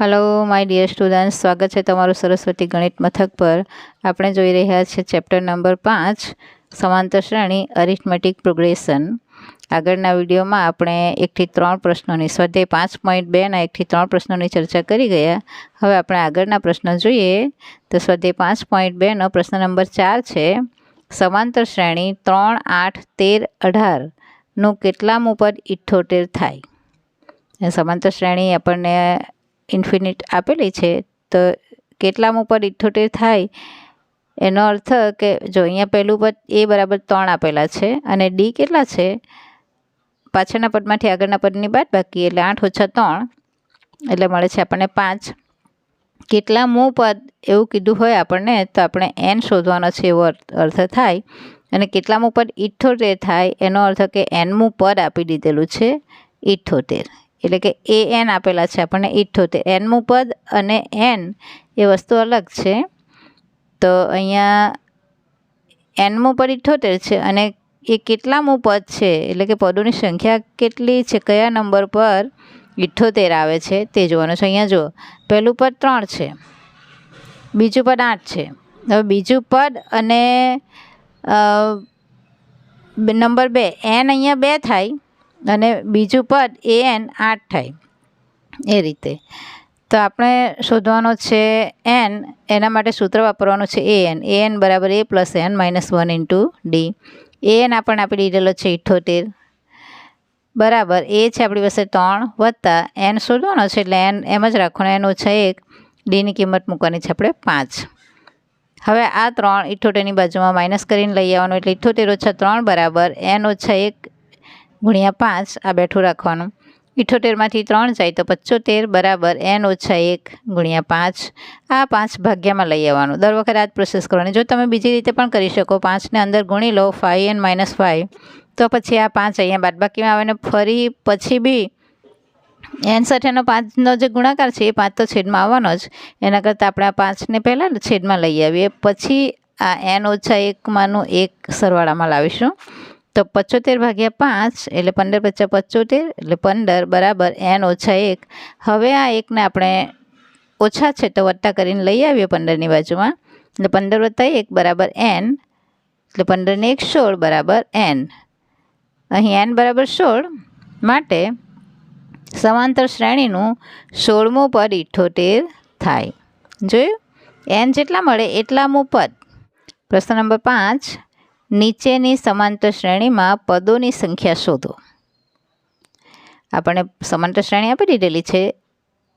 Hello my dear student સ્વાગત છે તમારું સરસ્વતી ગણિત મથક પર. આપણે જોઈ રહ્યા છીએ ચેપ્ટર નંબર પાંચ, સમાંતર શ્રેણી અરિથમેટિક પ્રોગ્રેશન આગળના વિડીયોમાં આપણે એકથી ત્રણ પ્રશ્નોની, સ્વાધ્યાય પાંચ પોઈન્ટ બેના એકથી ત્રણ પ્રશ્નોની ચર્ચા કરી ગયા. હવે આપણે આગળના પ્રશ્નો જોઈએ. તો સ્વાધ્યાય પાંચ પોઈન્ટ બેનો પ્રશ્ન નંબર ચાર છે, સમાંતર શ્રેણી ત્રણ, આઠ, તેર અઢારનું કેટલામ ઉપર ઇઠ્ઠોતેર થાય? સમાંતર શ્રેણી આપણને ઇન્ફિનિટ આપેલી છે, તો કેટલામ ઉપર ઇઠ્ઠોતેર થાય? એનો અર્થ કે જો અહીંયા પહેલું પદ એ બરાબર ત્રણ આપેલા છે, અને ડી કેટલા છે? પાછળના પદમાંથી આગળના પદની બાદ બાકી, એટલે આઠ ઓછા ત્રણ, એટલે મળે છે આપણને પાંચ. કેટલા મૂ પદ એવું કીધું હોય આપણને, તો આપણે એન શોધવાનો છે એવો અર્થ થાય. અને કેટલામું પદ ઇઠ્ઠોતેર થાય, એનો અર્થ કે એનમું પદ આપી દીધેલું છે ઇઠ્ઠોતેર એટલે કે એ એન આપેલા છે આપણને ઇઠ્ઠોતેર એનમું પદ અને એન એ વસ્તુ અલગ છે. તો અહીંયા એનમું પદ ઇઠ્ઠોતેર છે અને એ કેટલામું પદ છે? એટલે કે પદોની સંખ્યા કેટલી છે? કયા નંબર પર ઇઠ્ઠોતેર આવે છે તે જોવાનું છે. અહીંયા જુઓ. પહેલું પદ ત્રણ છે. બીજું પદ આઠ છે. હવે બીજું પદ અને નંબર બે. એન અહીંયા બે થાય. અને બીજું પદ એ એન આઠ થાય, એ રીતે. તો આપણે શોધવાનો છે એન, એના માટે સૂત્ર વાપરવાનું છે એ એન. એ એન બરાબર A plus N minus one into D. A N આપણને આપણે લીધેલો છે ઇઠ્ઠોતેર બરાબર, એ છે આપણી પાસે ત્રણ વત્તા એન શોધવાનો છે એટલે એન એમ જ રાખવાનો, એન ઓછા એક, ડીની કિંમત મૂકવાની છે આપણે પાંચ. હવે આ ત્રણ ઇઠ્ઠોતેરની બાજુમાં માઇનસ કરીને લઈ આવવાનું, એટલે ઇઠ્ઠોતેર ઓછા ત્રણ બરાબર, એન ઓછા એક ગુણ્યા પાંચ આ બેઠું રાખવાનું. ઇઠોતેરમાંથી ત્રણ જાય તો પચોતેર બરાબર એન ઓછા એક ગુણ્યા પાંચ આ પાંચ ભાગ્યમાં લઈ આવવાનું. દર વખતે આ જ પ્રોસેસ કરવાની. જો તમે બીજી રીતે પણ કરી શકો, પાંચને અંદર ગુણી લો ફાઇવ એન માઇનસ ફાઇવ તો પછી આ પાંચ અહીંયા બાદબાકીમાં આવે ને ફરી પછી બી એન સાથેનો પાંચનો જે ગુણાકાર છે એ પાંચ તો છેદમાં આવવાનો જ. એના કરતાં આપણે આ પાંચને પહેલાં છેદમાં લઈ આવીએ. પછી આ એન ઓછા એકમાંનું એક સરવાળામાં લાવીશું. તો પચોતેર ભાગ્યા પાંચ એટલે પંદર પચાસ પચોતેર એટલે પંદર બરાબર એન ઓછા એક. હવે આ એકને આપણે ઓછા છે તો વત્તા કરીને લઈ આવીએ પંદરની બાજુમાં. એટલે પંદર વત્તા એક બરાબર એન. એટલે પંદરને એક સોળ બરાબર એન. અહીં એન બરાબર સોળ માટે સમાંતર શ્રેણીનું સોળમું પદ ઇઠ્ઠોતેર થાય. જોયું? એન જેટલા મળે એટલામું પદ. પ્રશ્ન નંબર પાંચ. નીચેની સમાંતર શ્રેણીમાં પદોની સંખ્યા શોધો. આપણને સમાંતર શ્રેણી આપી દીધેલી છે.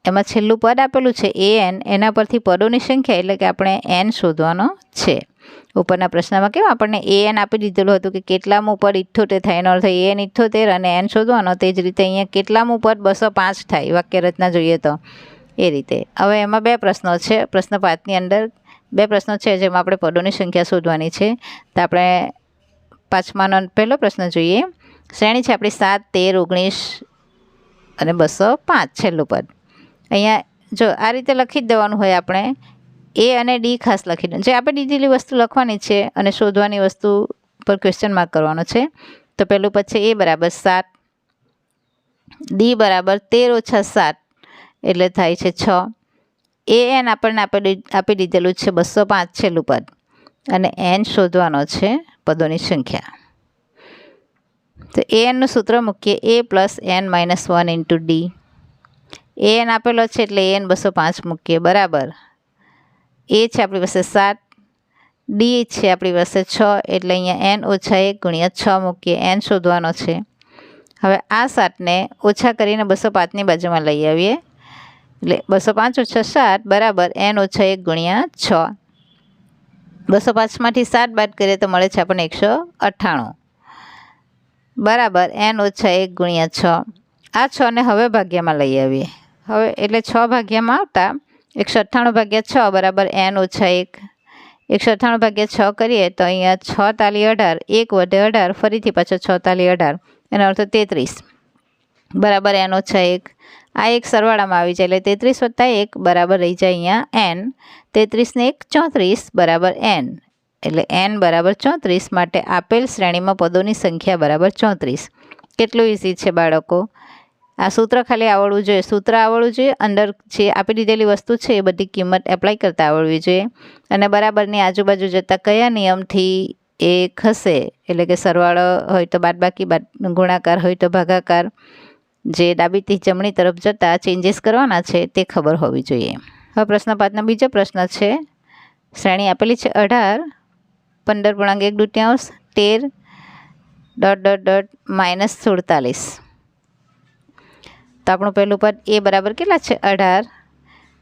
એમાં છેલ્લું પદ આપેલું છે એ એન. એના પરથી પદોની સંખ્યા એટલે કે આપણે એન શોધવાનો છે. ઉપરના પ્રશ્નમાં કેમ આપણને એ એન આપી દીધેલું હતું કે કેટલામું પદ ઇઠ્ઠોતેર થાય? એનો અર્થ એ એન ઇઠ્ઠોતેર અને એન શોધવાનો. તે જ રીતે અહીંયા કેટલામું પદ બસો પાંચ થાય? વાક્ય રચના જોઈએ તો. એ રીતે. હવે એમાં બે પ્રશ્નો છે. પ્રશ્ન પાંચની અંદર બે પ્રશ્નો છે જેમાં આપણે પદોની સંખ્યા શોધવાની છે. તો આપણે પાંચમાનો પહેલો પ્રશ્ન જોઈએ. શ્રેણી છે આપણી સાત, તેર, ઓગણીસ અને બસો પાંચ છેલ્લું પદ. અહીંયા જો આ રીતે લખી જ દેવાનું હોય આપણે. એ અને ડી ખાસ લખી દે જે આપણે દીધેલી વસ્તુ લખવાની છે અને શોધવાની વસ્તુ પર ક્વેશ્ચન માર્ક કરવાનો છે. તો પહેલું પદ છે એ બરાબર સાત. ડી બરાબર તેર ઓછા સાત. એટલે થાય છે છ. એ એન આપણને આપી આપી દીધેલું છે બસો પાંચ છેલ્લું પદ. અને એન શોધવાનો છે પદોની સંખ્યા. તો એ એનનું સૂત્ર મૂકીએ. A plus N minus one into D. A N આપેલો છે એટલે એન બસો પાંચ મૂકીએ. બરાબર. એ છે આપણી પાસે સાત. ડી છે આપણી પાસે છ. એટલે અહીંયા એન ઓછા એક ગુણ્યા છ મૂકીએ. એન શોધવાનો છે. હવે આ સાતને ઓછા કરીને બસો પાંચની બાજુમાં લઈ આવીએ. એટલે બસો પાંચ ઓછા સાત બરાબર એન ઓછા એક ગુણ્યા છ. બસો પાંચમાંથી સાત બાદ કરીએ તો મળે છે આપણને એકસો અઠ્ઠાણું. બરાબર એન ઓછા એક ગુણ્યા છ. આ છને હવે ભાગ્યમાં લઈ આવીએ. હવે એટલે છ ભાગ્યમાં આવતા એકસો અઠ્ઠાણું ભાગ્યા છ બરાબર એન ઓછા એક. એકસો અઠ્ઠાણું ભાગ્યા છ કરીએ તો અહીંયા છ તાલી અઢાર, એક વધે અઢાર, ફરીથી પાછો છ તાલી અઢાર. એનો અર્થ તેત્રીસ. બરાબર એન ઓછા એક. આ એક સરવાળામાં આવી જાય. એટલે તેત્રીસ વત્તા એક બરાબર રહી જાય અહીંયા એન તેત્રીસને એક ચોત્રીસ બરાબર એન એટલે એન બરાબર ચોત્રીસ માટે આપેલ શ્રેણીમાં પદોની સંખ્યા બરાબર ચોત્રીસ. કેટલું ઇઝી છે બાળકો? આ સૂત્ર ખાલી આવડવું જોઈએ. સૂત્ર આવડવું જોઈએ. અંદર જે આપી દીધેલી વસ્તુ છે એ બધી કિંમત એપ્લાય કરતા આવડવી જોઈએ. અને બરાબરની આજુબાજુ જતાં કયા નિયમથી એ ખસે? એટલે કે સરવાળો હોય તો બાદબાકી, બાદ ગુણાકાર હોય તો ભાગાકાર. જે ડાબીથી જમણી તરફ જતાં ચેન્જીસ કરવાના છે તે ખબર હોવી જોઈએ. હવે પ્રશ્ન પાંચનો બીજો પ્રશ્ન છે, શ્રેણી આપેલી છે અઢાર, પંદર પૂર્ણાંક એક દુત્યાંશ, તેર ડોટ ડોટ ડોટ માઇનસ સુડતાલીસ. તો આપણું પહેલું પદ એ બરાબર કેટલા છે? અઢાર.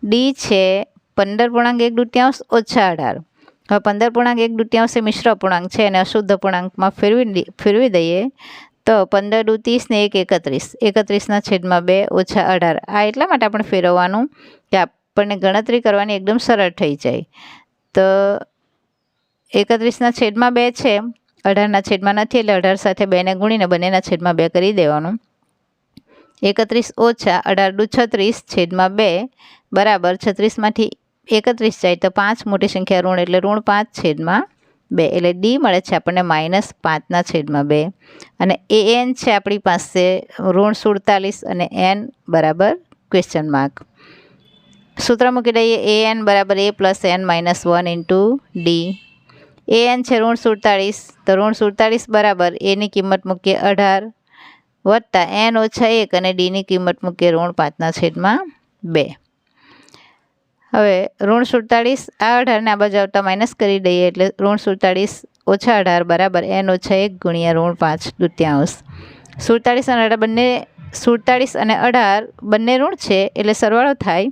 ડી છે પંદર પૂર્ણાંક એક દુત્યાંશ ઓછા અઢાર. હવે પંદર પૂર્ણાંક એક દુત્યાંશ એ મિશ્ર પૂર્ણાંક છે અને અશુદ્ધ પૂર્ણાંકમાં ફેરવી ફેરવી દઈએ તો પંદર દુ ત્રીસ ને એક એકત્રીસ. એકત્રીસના છેદમાં બે ઓછા અઢાર. આ એટલા માટે આપણે ફેરવવાનું કે આપણને ગણતરી કરવાની એકદમ સરળ થઈ જાય. તો એકત્રીસના છેદમાં બે છે, અઢારના છેદમાં નથી એટલે અઢાર સાથે બેને ગુણીને બંનેના છેદમાં બે કરી દેવાનું. એકત્રીસ ઓછા અઢાર દુ છત્રીસ છેદમાં બે બરાબર છત્રીસમાંથી એકત્રીસ જાય તો પાંચ. મોટી સંખ્યા ઋણ એટલે ઋણ પાંચ છેદમાં બે એટલે ડી મળે છે આપણને માઇનસ પાંચના છેદમાં બે. અને એ એન છે આપણી પાસે ઋણ સુડતાલીસ અને એન બરાબર ક્વેશ્ચન માર્ક સૂત્ર મૂકી દઈએ, એ એન બરાબર A plus N minus one into D A N છે ઋણ સુડતાળીસ તો ઋણ સુડતાલીસ બરાબર એની કિંમત મૂકીએ અઢાર વત્તા એન ઓછા એક અને ડીની કિંમત મૂકીએ ઋણ પાંચના છેદમાં બે. હવે ઋણ સુડતાળીસ, આ અઢારને આ બાજુ આવતા માઇનસ કરી દઈએ એટલે ઋણ સુડતાળીસ ઓછા અઢાર, બરાબર? એન ઓછા એક ગુણ્યા ઋણ પાંચ દુત્યાંશ. સુડતાળીસ અને અઢાર બંને, સુડતાળીસ અને અઢાર બંને ઋણ છે એટલે સરવાળો થાય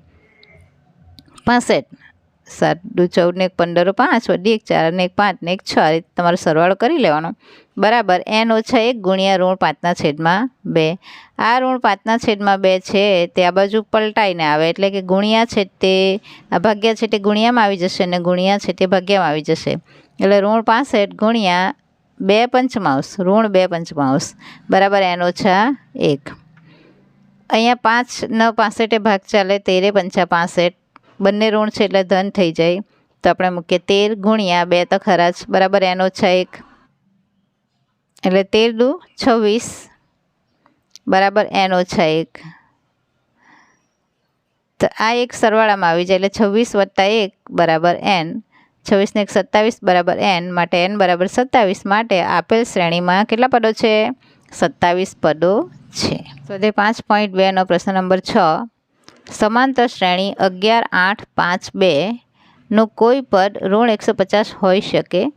પાસઠ. સાત દુ ચૌદ ને એક પંદરો પાંચ વધી એક ચાર ને એક પાંચ ને એક છ, આ તમારો સરવાળો કરી લેવાનો. બરાબર, એન ઓછા એક ગુણ્યા ઋણ પાંચના છેદમાં બે. આ ઋણ પાંચના છેદમાં બે છે, તે આ બાજુ પલટાઈને આવે, એટલે કે ગુણ્યા છે તે, આ ભાગ્યા છે તે ગુણ્યામાં આવી જશે અને ગુણ્યા છે તે ભાગ્યામાં આવી જશે. એટલે ઋણ પાસઠ ગુણ્યા બે પંચમાંશ, ઋણ બે પંચમાંશ. બરાબર, એન ઓછા એક. અહીંયા પાંચ ન પાસઠે ભાગ ચાલે, તેરે પંચા પાસઠ બંને ઋણ છે એટલે ધન થઈ જાય. તો આપણે મૂકીએ તેર ગુણ્યા બે તો ખરા જ, બરાબર એનો છે એક. એટલે તેર દુ છવ્વીસ, બરાબર એનો છે એક. તો આ એક સરવાળામાં આવી જાય એટલે છવ્વીસ વત્તા એક, બરાબર એન. છવ્વીસને એક સત્તાવીસ, બરાબર એન, માટે એન, બરાબર સત્તાવીસ માટે આપેલ શ્રેણીમાં કેટલા પદો છે? સત્તાવીસ પદો છે. તો તે પાંચ પોઈન્ટ બેનો પ્રશ્ન નંબર છ સમાંતર શ્રેણી અગિયાર, આઠ, પાંચ બેનું કોઈ પદ ઋણ એકસો પચાસ હોઈ શકે?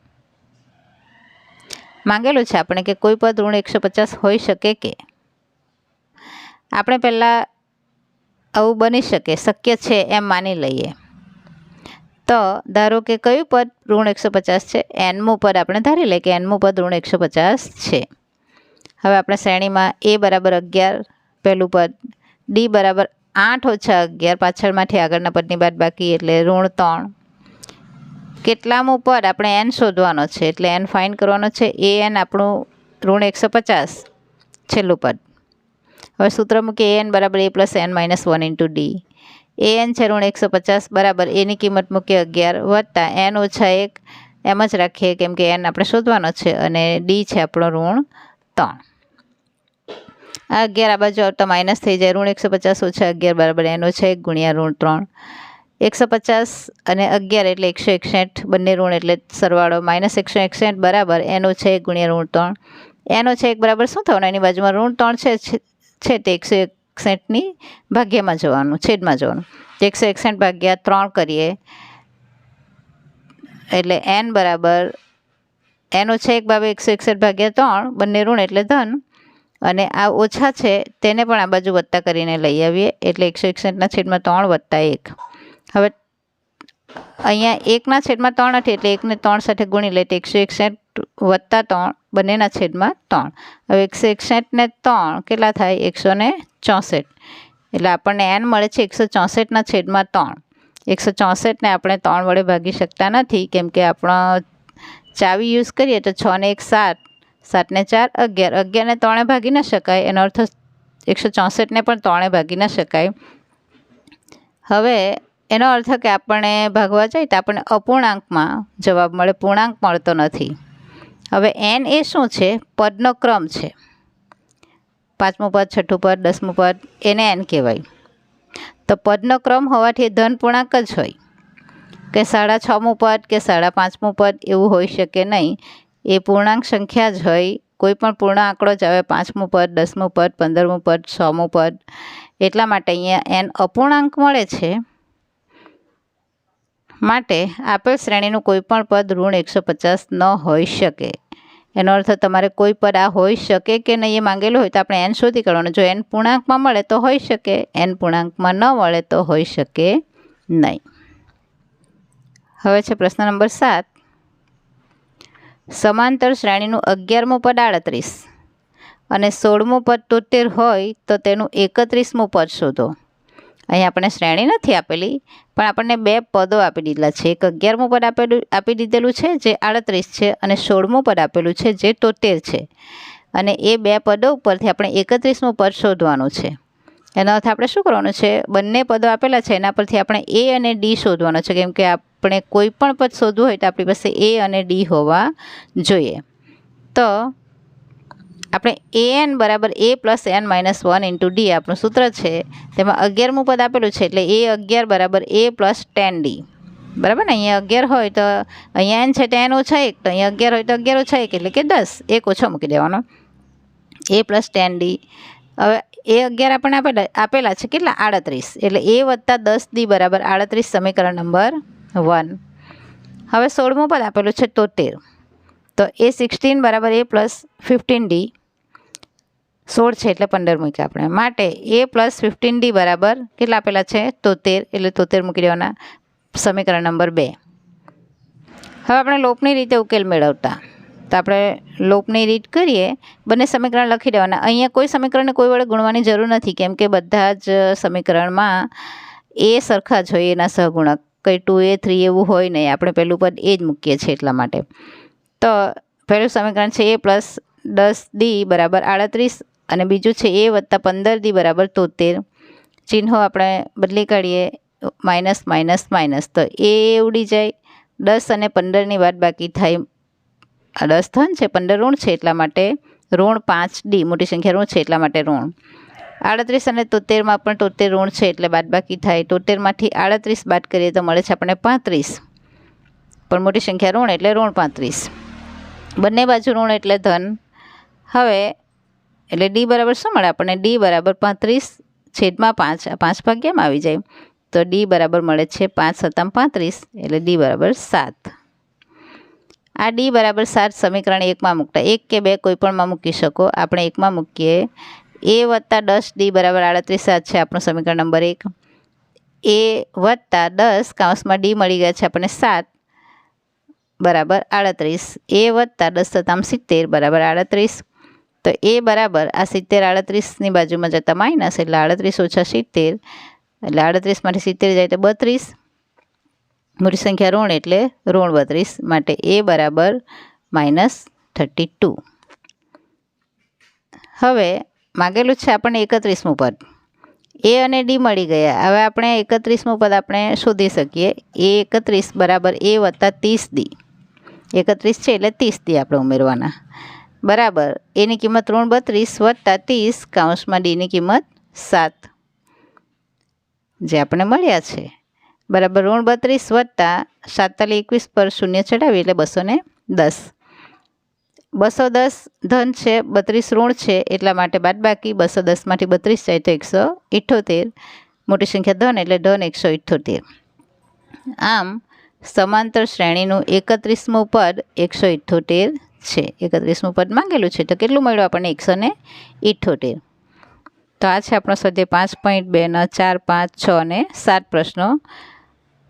માંગેલું છે આપણે કે કોઈ પદ ઋણ એકસો પચાસ હોઈ શકે કે? આપણે પહેલાં આવું બની શકે, શક્ય છે એમ માની લઈએ. તો ધારો કે કયું પદ ઋણ એકસો પચાસ છે? એનમું પદ આપણે ધારી લઈએ કે એનમું પદ ઋણ એકસો પચાસ છે. હવે આપણે શ્રેણીમાં એ બરાબર અગિયાર, પહેલું પદ ડી બરાબર આઠ ઓછા અગિયાર પાછળમાંથી આગળના પદની બાદ બાકી એટલે ઋણ ત્રણ. કેટલામું પદ આપણે એન શોધવાનો છે એટલે એન ફાઇન કરવાનો છે. એ એન આપણું ઋણ એકસો પચાસ છેલ્લું પદ. હવે સૂત્ર મૂકીએ. એન બરાબર A plus N minus one into D A N છે ઋણ એકસો પચાસ બરાબર એની કિંમત મૂકીએ અગિયાર વત્તા એન ઓછા એક. એમ જ રાખીએ કેમ કે એન આપણે શોધવાનો છે અને ડી છે આપણો ઋણ ત્રણ. આ અગિયાર આ બાજુ આવતા માઇનસ થઈ જાય. ઋણ એકસો પચાસ ઓછા અગિયાર બરાબર એનો છે એક ગુણ્યા ઋણ ત્રણ. એકસો પચાસ અને અગિયાર એટલે એકસો એકસઠ. બંને ઋણ એટલે સરવાળો માઇનસ એકસો એકસઠ બરાબર એનો છે એક ગુણ્યા ઋણ ત્રણ. એનો છે એક બરાબર શું થવાનું? એની બાજુમાં ઋણ ત્રણ છે, છે- તે એકસો એકસઠની ભાગ્યમાં જવાનું, છેદમાં જવાનું. એકસો એકસઠ ભાગ્યા ત્રણ કરીએ. એટલે એન બરાબર એનો છે એક બાબે એકસો એકસઠ ભાગ્યા ત્રણ. બંને ઋણ એટલે ધન. અને આ ઓછા છે, તેને પણ આ બાજુ વત્તા કરીને લઈ આવીએ. એટલે એકસો એકસઠના છેદમાં ત્રણ વત્તા એક. હવે અહીંયા એકના છેદમાં ત્રણ નથી, એટલે એકને ત્રણ સાથે ગુણી લે તો એકસો એકસઠ વત્તા ત્રણ, બંનેના છેદમાં ત્રણ. હવે એકસો એકસઠને ત્રણ કેટલા થાય? એકસો ને ચોસઠ. એટલે આપણને એન મળે છે એકસો ચોસઠના છેદમાં ત્રણ. એકસો ચોસઠને આપણે ત્રણ વડે ભાગી શકતા નથી, કેમ કે આપણો ચાવી યુઝ કરીએ તો છ ને એક સાત સાતને ચાર, અગિયાર. અગિયારને ત્રણે ભાગી ન શકાય. એનો અર્થ એકસો ચોસઠને પણ ત્રણે ભાગી ન શકાય. હવે એનો અર્થ કે આપણે ભાગવા જાય તો આપણને અપૂર્ણાંકમાં જવાબ મળે. પૂર્ણાંક મળતો નથી. હવે એન એ શું છે? પદનો ક્રમ છે. પાંચમું પદ, છઠ્ઠું પદ, દસમું પદ, એને એન કહેવાય. તો પદનો ક્રમ હોવાથી ધન પૂર્ણાંક જ હોય. કે સાડા છમું પદ, કે સાડા પાંચમું પદ, એવું હોઈ શકે નહીં. એ પૂર્ણાંક સંખ્યા જ હોય. કોઈ પણ પૂર્ણ આંકડો જ આવે. પાંચમું પદ, દસમું પદ, પંદરમું પદ છમું પદ. એટલા માટે અહીંયા એન અપૂર્ણાંક મળે છે. માટે આપેલ શ્રેણીનું કોઈ પણ પદ ઋણ એકસો પચાસ ન હોઈ શકે. એનો અર્થ તમારે કોઈ પદ આ હોઈ શકે કે નહીં એ માંગેલું હોય તો આપણે એન શોધી કાઢવાનું. જો એન પૂર્ણાંકમાં મળે તો હોઈ શકે. એન પૂર્ણાંકમાં ન મળે તો હોઈ શકે નહીં. હવે છે પ્રશ્ન નંબર સાત. સમાંતર શ્રેણીનું અગિયારમું પદ આડત્રીસ અને સોળમું પદ તોતેર હોય તો તેનું એકત્રીસમું પદ શોધો. અહીં આપણે શ્રેણી નથી આપેલી, પણ આપણને બે પદો આપી દીધેલા છે. એક અગિયારમું પદ આપેલું, આપી દીધેલું છે, જે આડત્રીસ છે, અને સોળમું પદ આપેલું છે, જે તોતેર છે. અને એ બે પદો ઉપરથી આપણે એકત્રીસમું પદ શોધવાનું છે. એનો અર્થ આપણે શું કરવાનું છે? બંને પદો આપેલા છે, એના પરથી આપણે એ અને ડી શોધવાનો છે. કેમ કે આપણે કોઈ પણ પદ શોધવું હોય તો આપણી પાસે એ અને ડી હોવા જોઈએ. તો આપણે એ એન બરાબર A plus N minus one into D આપણું સૂત્ર છે. તેમાં અગિયારમું પદ આપેલું છે એટલે એ અગિયાર બરાબર એ પ્લસ ટેન ડી બરાબર ને? અહીંયા અગિયાર હોય તો અહીંયા એન છે તો એન ઓછા એક. તો અહીંયા અગિયાર હોય તો અગિયાર ઓછા એક એટલે કે દસ. એક ઓછો મૂકી દેવાનો. એ પ્લસ ટેન ડી હવે એ અગિયાર આપણને આપેલા આપેલા છે કેટલા? આડત્રીસ. એટલે એ વત્તા દસ ડી બરાબર આડત્રીસ સમીકરણ નંબર વન. હવે સોળમું પદ આપેલું છે તોતેર. તો એ સિક્સટીન બરાબર એ પ્લસ ફિફ્ટીન ડી. સોળ છે એટલે પંદર મૂક્યા આપણે. માટે એ પ્લસ ફિફ્ટીન ડી બરાબર કેટલા આપેલા છે? તોતેર. એટલે તોતેર મૂકી દેવાના સમીકરણ નંબર બે. હવે આપણે લોપની રીતે ઉકેલ મેળવતા. તો આપણે લોપની રીત કરીએ, બંને સમીકરણ લખી દેવાના. અહીંયા કોઈ સમીકરણને કોઈ વડે ગુણવાની જરૂર નથી, કેમ કે બધા જ સમીકરણમાં એ સરખા જ હોય, એના સહગુણક. કંઈ ટુ એ થ્રી એવું હોય નહીં, આપણે પહેલું પદ એ જ મૂકીએ છીએ એટલા માટે. તો પહેલું સમીકરણ છે એ પ્લસ દસ ડી બરાબર આડત્રીસ અને બીજું છે એ વત્તા પંદર ડી બરાબર તોતેર. ચિહ્નો આપણે બદલી કાઢીએ, માઇનસ માઇનસ માઇનસ. તો એ ઉડી જાય, દસ અને પંદરની વાત બાકી થાય આ દસ ધન છે પંદર ઋણ છે એટલા માટે ઋણ પાંચ ડી, મોટી સંખ્યા ઋણ છે એટલા માટે ઋણ. આડત્રીસ અને તોતેરમાં પણ તોતેર ઋણ છે એટલે બાદબાકી થાય. તોતેરમાંથી આડત્રીસ બાદ કરીએ તો મળે છે આપણને પાંત્રીસ. પણ મોટી સંખ્યા ઋણ એટલે ઋણ પાંત્રીસ. બંને બાજુ ઋણ એટલે ધન. હવે એટલે ડી બરાબર શું મળે? આપણને ડી બરાબર પાંત્રીસ છેદમાં પાંચ. પાંચ ભાગ્યામાં આવી જાય. તો ડી બરાબર મળે છે પાંચ સત્તામ પાંત્રીસ. એટલે ડી બરાબર સાત. આ ડી બરાબર સાત સમીકરણ એકમાં મૂકતા. એક કે બે કોઈપણમાં મૂકી શકો. આપણે એકમાં મૂકીએ. એ વત્તા દસ ડી બરાબર આડત્રીસ સાત છે આપણું સમીકરણ નંબર એક. એ વત્તા દસ કાઉન્સમાં ડી મળી ગયા છે આપણને સાત બરાબર આડત્રીસ. એ વત્તા દસ સત્તામ સિત્તેર બરાબર આડત્રીસ. તો એ બરાબર આ સિત્તેર આડત્રીસની બાજુમાં જતા માઇનસ એટલે આડત્રીસ ઓછા સિત્તેર. એટલે આડત્રીસમાંથી સિત્તેર જાય તો બત્રીસ. મોટી સંખ્યા ઋણ એટલે ઋણ બત્રીસ માટે એ બરાબર માઇનસ થર્ટી ટુ. હવે માગેલું છે આપણને એકત્રીસમું પદ. એ અને ડી મળી ગયા. હવે આપણે એકત્રીસમું પદ આપણે શોધી શકીએ. એ એકત્રીસ બરાબર એ વત્તા ત્રીસ ડી. એકત્રીસ છે એટલે ત્રીસ ડી આપણે ઉમેરવાના. બરાબર. એની કિંમત ઋણ બત્રીસ વત્તા ત્રીસ, કાઉન્સમાં ડીની કિંમત સાત. જે આપણે મળ્યા છે. બરાબર ઋણ બત્રીસ વત્તા સાતતાલી એકવીસ પર શૂન્ય ચડાવી એટલે બસો ને દસ. બસો દસ ધન છે, બત્રીસ ઋણ છે, એટલા માટે બાદબાકી બસો દસમાંથી બત્રીસ જાય તો એકસો ઇઠ્ઠોતેર મોટી સંખ્યા ધન એટલે ધન એકસો ઇઠ્ઠોતેર આમ, સમાંતર શ્રેણીનું એકત્રીસમું પદ એકસો ઇઠ્ઠોતેર છે. એકત્રીસમું પદ માંગેલું છે, તો કેટલું મળ્યું આપણને? એકસો ને ઇઠ્ઠોતેર તો આ છે આપણો સ્વાધ્યાય પાંચ પોઈન્ટ બેના ચાર, પાંચ, છ અને સાત પ્રશ્નો.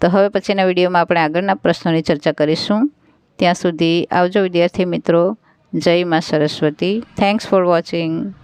તો હવે પછીના વિડીયોમાં આપણે આગળના પ્રશ્નોની ચર્ચા કરીશું. ત્યાં સુધી આવજો વિદ્યાર્થી મિત્રો. જય મા સરસ્વતી. Thanks for watching